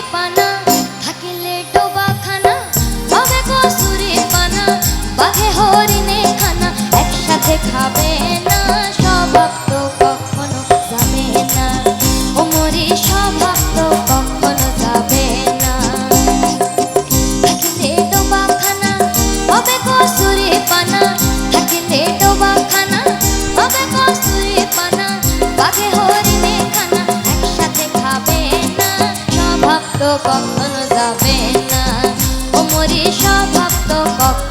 depan তো কখনো যাবে না? ও মরি স্বভাব তো কখনো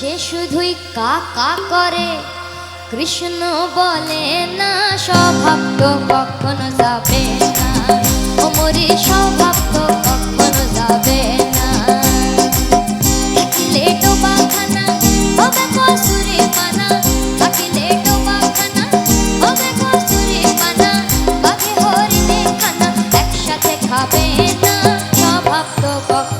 সে শুধুই কাকা করে। কৃষ্ণ বলে, না স্বভাব তো কখনো যাবে না। মরি স্বভাব তো কখনো যাবে না। খাবে না। স্বভাব তো কখনো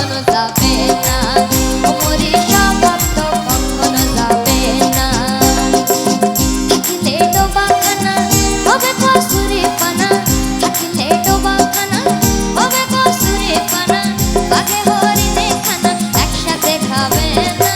Yeah.